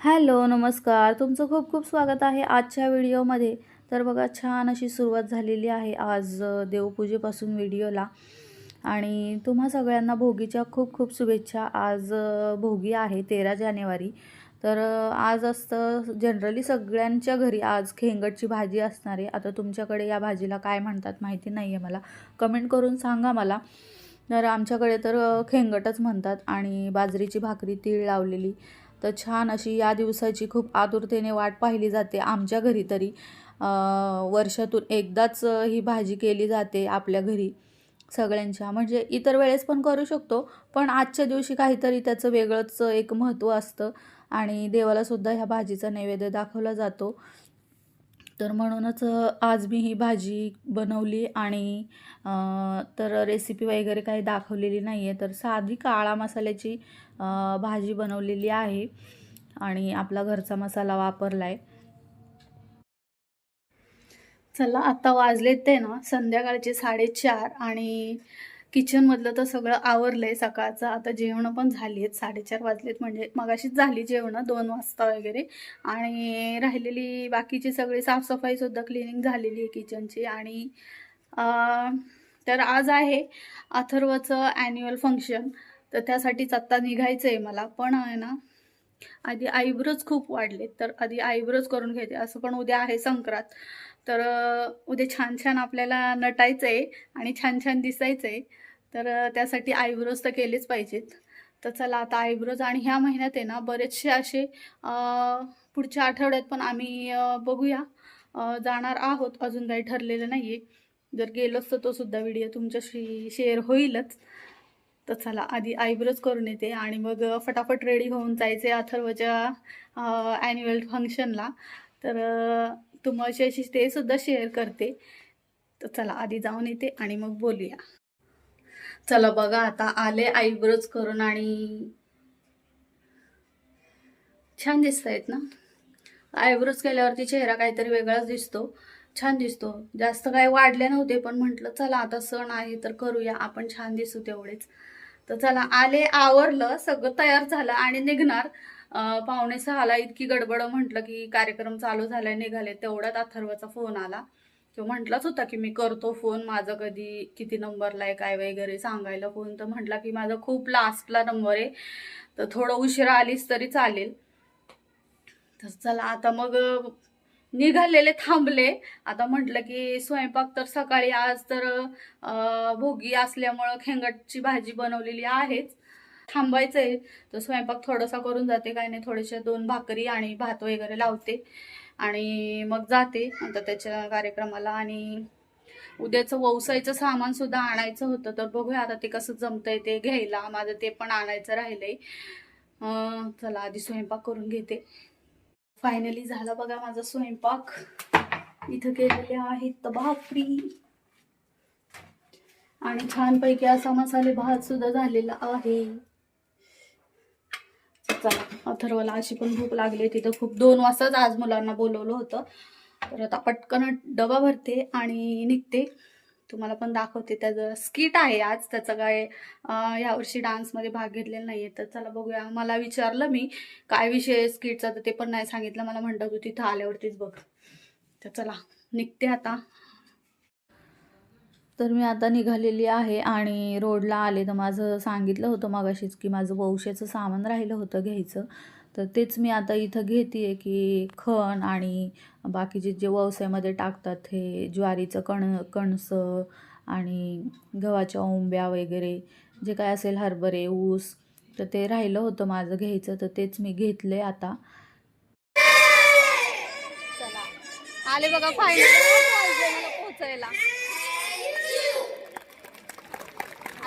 Hello नमस्कार. तुमचं खूप खूप स्वागत आहे आजच्या व्हिडिओमध्ये. तर बघा छान अशी सुरुवात झालेली आहे आज देवपूजेपासून व्हिडिओला. आणि तुम्हा सगळ्यांना भोगीच्या खूप खूप शुभेच्छा. आज भोगी आहे तेरा जानेवारी. तर आज असतं जनरली सगळ्यांच्या घरी आज खेंगटची भाजी असणार आहे. आता तुमच्याकडे या भाजीला काय म्हणतात माहिती नाही आहे मला. कमेंट करून सांगा मला. तर आमच्याकडे तर खेंगटच म्हणतात आणि बाजरीची भाकरी तीळ लावलेली. तर छान अशी या दिवसाची खूप आतुरतेने वाट पाहिली जाते. आमच्या घरी तरी वर्षातून एकदाच ही भाजी केली जाते आपल्या घरी सगळ्यांच्या. म्हणजे इतर वेळेस पण करू शकतो पण आजच्या दिवशी काहीतरी त्याचं वेगळंच एक महत्त्व असतं आणि देवालासुद्धा ह्या भाजीचा नैवेद्य दाखवला जातो. तर म्हणूनच आज मी ही भाजी बनवली आणि तर रेसिपी वगैरे काही दाखवलेली नाही आहे तर साधी काळा मसाल्याची भाजी बनवलेली आहे आणि आपला घरचा मसाला वापरला आहे चला आता वाजलेत ते ना संध्याकाळचे साडेचार आणि किचनमधलं तर सगळं आवरलं आहे सकाळचं. आता जेवणं पण झाली आहेत साडेचार वाजलेत. म्हणजे मगाशीच झाली जेवणं दोन वाजता वगैरे. आणि राहिलेली बाकीची सगळी साफसफाईसुद्धा क्लिनिंग झालेली आहे किचनची आणि तर आज आहे अथर्वचं ॲन्युअल फंक्शन तर त्यासाठीच आत्ता निघायचं आहे मला. पण आहे ना आधी आयब्रोज खूप वाढले तर आधी आयब्रोज करून घेते असं पण उद्या आहे संक्रांत. तर उद्या छान छान आपल्याला नटायचं आहे आणि छान छान दिसायचं आहे तर त्यासाठी आयब्रोज तर केलेच पाहिजेत. तर चला आता आयब्रोज आणि ह्या महिन्यात आहे ना बरेचसे असे पुढच्या आठवड्यात पण आम्ही बघूया. जाणार आहोत. अजून काही ठरलेलं नाही आहे जर गेलोच तर तो सुद्धा व्हिडिओ तुमच्याशी शेअर होईलच. तर चला आधी आयब्रोज करून येते आणि मग फटाफट रेडी होऊन जायचे अथर्वच्या ॲन्युअल फंक्शनला तर अ, तुम्हाला अशी ते सुद्धा शेअर करते. तर चला आधी जाऊन येते आणि मग बोलूया. चला बघा आता आले आयब्रोज करून आणि छान दिसत आहेत ना? आयब्रोज केल्यावरती चेहरा काहीतरी वेगळाच दिसतो. छान दिसतो. जास्त काय वाढले नव्हते पण म्हटलं चला आता सण आहे तर करूया. आपण छान दिसू तेवढेच. तर चला आले आवरलं सगळं तयार झालं आणि निघणार. पाहुणे सहाला इतकी गडबड म्हटलं की कार्यक्रम चालू झालाय निघाले तेवढ्यात अथर्वचा फोन आला. तो म्हटलाच होता की मी करतो फोन माझं कधी किती नंबरला आहे काय वगैरे सांगायला फोन. तर म्हटला की माझा खूप लास्टला नंबर आहे. तर थोडं उशिरा आलीस तरी चालेल. तर चला आता मग निघालेले थांबले. आता म्हटलं की स्वयंपाक तर सकाळी आज तर भोगी असल्यामुळं खेंगटची भाजी बनवलेली आहेच. थांबायचं आहे तर स्वयंपाक थोडासा करून जाते. काय नाही थोडेसे दोन भाकरी आणि भात वगैरे लावते. आणि मग जाते. आता त्याच्या कार्यक्रमाला आणि उद्याचं व्यवसायचं सामान सुद्धा आणायचं होतं. तर बघूया आता ते कसं जमतंय ते घ्यायला. माझं ते पण आणायचं राहिलंय. चला आधी स्वयंपाक करून घेते. फायनली झाला बघा माझा स्वयंपाक. इथं केलेले आहेत भाकरी. आणि छानपैकी असा मसाले भात सुद्धा झालेला आहे. चला अथर्वला अशी पण भूक लागली तिथं खूप दोन वाजताच आज मुलांना बोलवलं होतं. तर आता पटकन डबा भरते आणि निघते. तुम्हाला पण दाखवते. त्याचं स्किट आहे आज. त्याचं काय अं, यावर्षी डान्समध्ये भाग घेतलेला नाही आहे तर चला बघूया. मला विचारलं मी काय विषय आहे स्किटचा तर ते पण नाही सांगितलं. मला म्हणतात तू तिथं आल्यावरतीच बघ. तर चला निघते आता. तर मी आता निघालेली आहे आणि रोडला आले तर माझं सांगितलं होतं मागाशीच की माझं वंशाचं सामान राहिलं होतं घ्यायचं तर तेच मी आता इथं घेते आहे की खण आणि बाकीचे जे व्यवसायामध्ये टाकतात हे ज्वारीचं कण कणसं आणि गव्हाच्या ओंब्या वगैरे जे काय असेल हरभरे ऊस तर ते राहिलं होतं माझं घ्यायचं तर तेच मी घेतले आता चला आले बघा फायनल पोहोचायला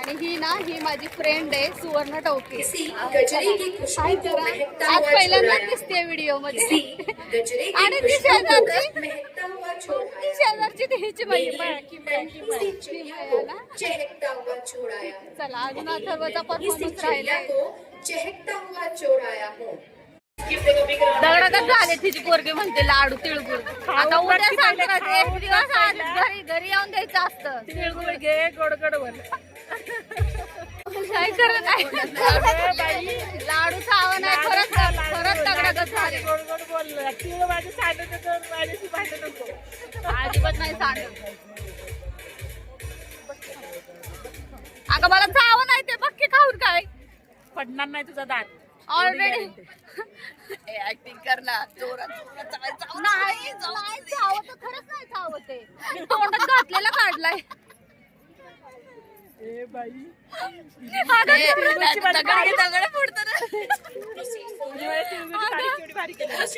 आणि ही ना ही माझी फ्रेंड आहे सुवर्ण टवके किसी गजरे की खुशबू हाय को जरा. महकता आज पहिल्यांदा दिसते व्हिडिओमध्ये आणि की ती शेजारची शेजारची ती. चहकता हुआ छोड़ाया चला अजून अथर्वचा परफॉर्मन्स हूँ दगडातच झाले तिची पोरगी म्हणते लाडू तिळगुळ. आता उद्या संक्रांत एक दिवस आधी घरी घरी येऊन द्यायचं असतं. तिळगुळ घे गोड गोड वर काय करत आहे. लाडू खावं नाही खरंच खरंच दगडातच झाले गोड गोड बोललं. तू माझं होतं माझ्याशी भांडत अजिबात नाही सांगत अगं मला चावं नाही ते बघ की खाऊन काय. पडणार नाही तुझा दात. ऑलरेडी ऍक्टिंग करणार जोरात. नाही तर खरंच नाही ते. मी तोंडात घातलेला काढलाय. ए बाई.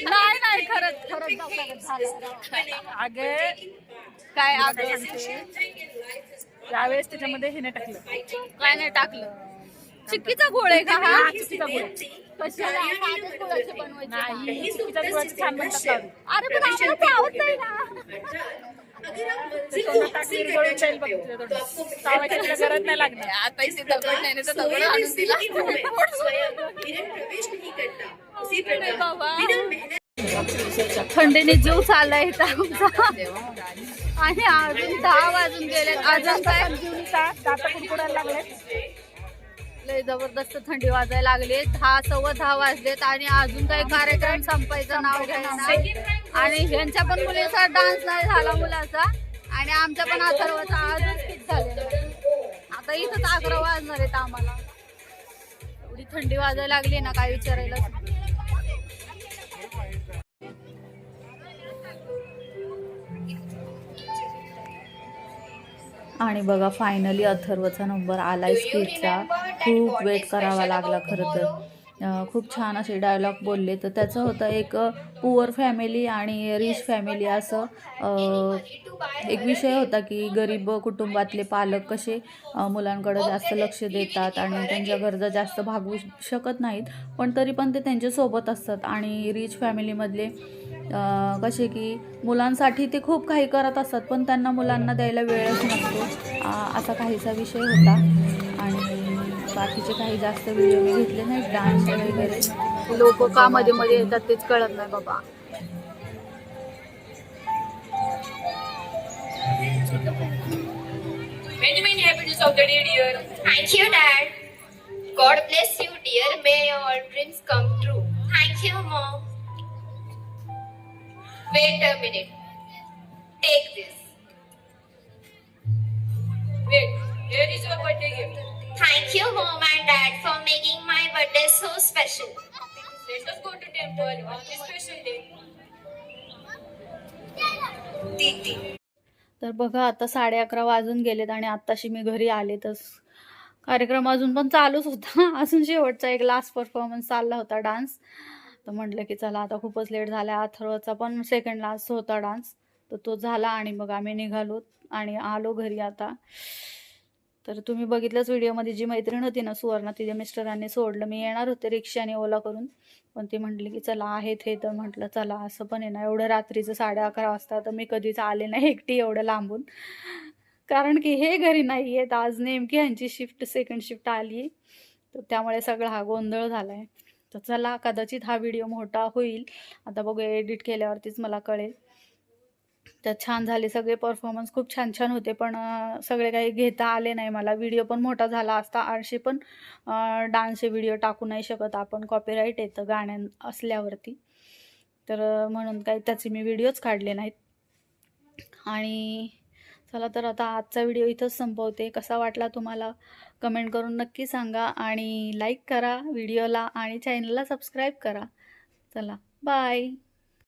नाही. नाही खरंच अगं काय अगं त्यावेळेस त्याच्यामध्ये हे नाही टाकलं. काय नाही टाकलं. चिक्कीचा गोळ आहे का हा? चुकीचा गोळ. कशाला बनवायचे. अरे पण चावत नाही ना. आता दगड दगड दिला थंडीने जीव चाललाय आमचा. आणि अजून दहा वाजून गेले अजून काय? कुडकुडायला लागले लय जबरदस्त थंडी वाजायला लागली दहा सव्वा दहा वाजलेत आणि अजून काही कार्यक्रम संपायचं नाव घ्यायला आणि ह्यांच्या पण मुलीचा डान्स नाही झाला मुलाचा. आणि आमच्या पण अथर्वाचा अजून फिट झालेला आता इथंच अकरा वाजणार आहेत आम्हाला. एवढी थंडी वाजायला लागली ना काय विचारायला? आणि बघा फायनली अथर्वचा नंबर आलाय स्पीचचा खूप वेट करावा लागला खरं तर. खूप छान असे डायलॉग बोलले. तर त्याचं होतं एक पुअर फॅमिली आणि रिच फॅमिली असं एक विषय होता की गरीब कुटुंबातले पालक कसे मुलांकडे जास्त लक्ष देतात आणि त्यांच्या गरजा जास्त भागवू शकत नाहीत. पण तरी पण ते त्यांच्यासोबत असतात आणि रिच फॅमिलीमधले कसे की मुलांसाठी ते खूप काही करत असतात पण त्यांना मुलांना द्यायला वेळच नसतो. असा काहीसा विषय होता. आणि बाकीचे काही जास्त व्हिडिओ मी घेतले नाहीत डान्स वगैरे लोक का मध्ये मध्ये येतात तेच कळत नाही बाबा Many many happiness of the day, dear. Thank you, Dad. God bless you, dear. May your dreams come true. Thank you, Mom. Wait a minute. Take this. Wait, here is your birthday gift. Thank you, Mom and Dad, for making my birthday so special. Let us go to temple on this special day. Titi. तर बघा आता साडे अकरा वाजून गेलेत आणि आत्ताशी मी घरी आले तर कार्यक्रम अजून पण चालूच होता अजून शेवटचा एक लास्ट परफॉर्मन्स चालला होता डान्स तर म्हटलं की चला आता खूपच लेट झाला अथर्वचा पण सेकंड लास्ट होता डान्स तर तो झाला आणि मग आम्ही निघालो आणि आलो घरी आता तर तुम्ही बघितलंच व्हिडिओमध्ये जी मैत्रीण होती ना सुवर्णा तिच्या मिस्टरांनी सोडलं. मी येणार होते रिक्षाने ओला करून. पण ती म्हटली की चला आहेत हे. तर म्हटलं चला असं पण आहे ना एवढं रात्रीचं साडे अकरा वाजता तर मी कधीच आले नाही एकटी एवढं लांबून. कारण की हे घरी नाही आहेत. आज नेमकी ह्यांची शिफ्ट सेकंड शिफ्ट आली आहे. तर त्यामुळे सगळा हा गोंधळ झाला आहे तर चला कदाचित हा व्हिडिओ मोठा होईल. आता बघू एडिट केल्यावरतीच मला कळेल. त्यात छान झाले सगळे परफॉर्मन्स खूप छान छान होते पण सगळे काही घेता आले नाही मला. व्हिडिओ पण मोठा झाला असता. आळशी पण डान्सचे व्हिडिओ टाकू नाही शकत आपण. कॉपीराईट येतं गाण्या असल्यावरती. तर म्हणून काही त्याचे मी व्हिडिओज काढले नाहीत. आणि चला तर आता आजचा व्हिडिओ इथंच संपवते. कसा वाटला तुम्हाला? कमेंट करून नक्की सांगा. आणि लाईक करा व्हिडिओला आणि चॅनलला सबस्क्राईब करा. चला बाय